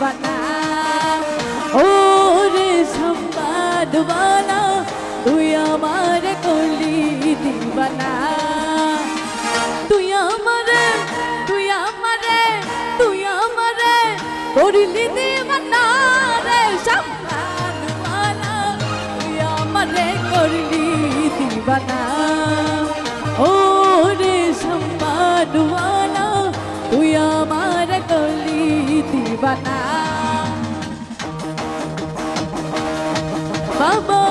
দিবানা ও রে সম্বাদবানা তুই আমার কলি দিবানা। তুই আমারে তুই আমারে তুই আমারে করলি দিবানা রে সম্বাদবানা তুই আমারে করলি দিবানা। ও রে সম্বাদবানা তুই আমার করলি দিবানা। বাবা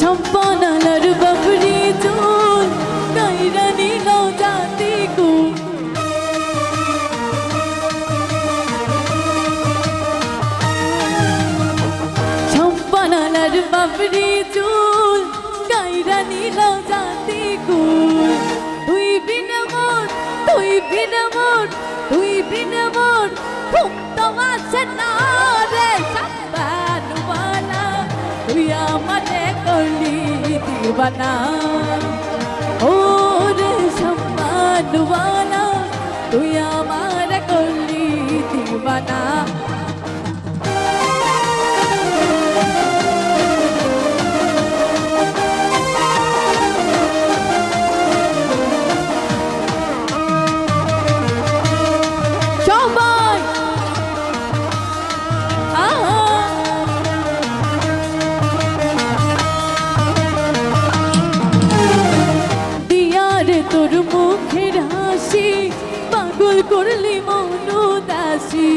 সম্পনালার বাবরি চুল কাইরা নিল জাতি কুল সম্পনালার বাবরি চুল কাইরা নিল জাতি কুল তুই বিন মোর তুই বিন মোর তুই বিন মোর ঘুম তো আসে না রে সম্পানওয়ালা তুই আমারে করলি দিবানা। ও রে সম্পানওয়ালা মুখের হাসি, পাগল করলি মনু দাসী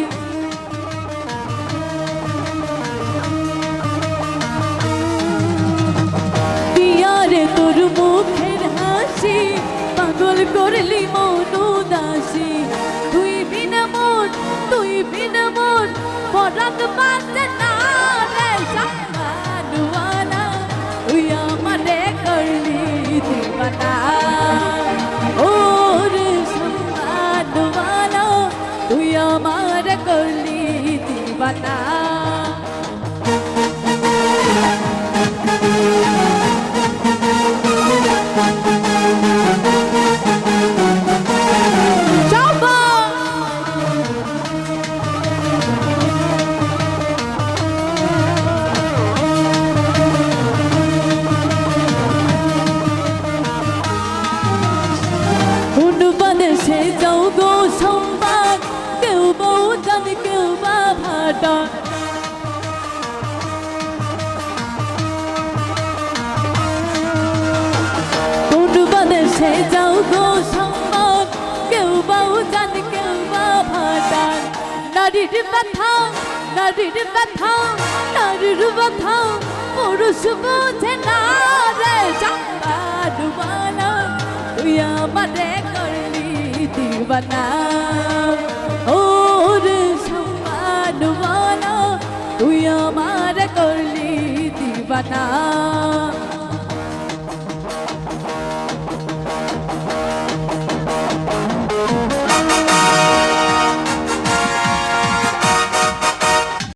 দিয়ারে তোর মুখের হাসি, পাগল করলি মনু দাসী তুই বিন মন, তুই বিন মন, পরাগ বাজে না তুই আমারে করলি দিবানা ভাটা অনুবাদে সে যাও গো সম্বাদ কেউ বাউ জানে কেউ বা ভাটা নারীর ব্যথা নারীর ব্যথা নারীর ব্যথা পুরুষ বোঝে না রে সম্বাদওয়ালা তুই আমারে করলি দিবানা ও তুই আমার করলি দিবানা।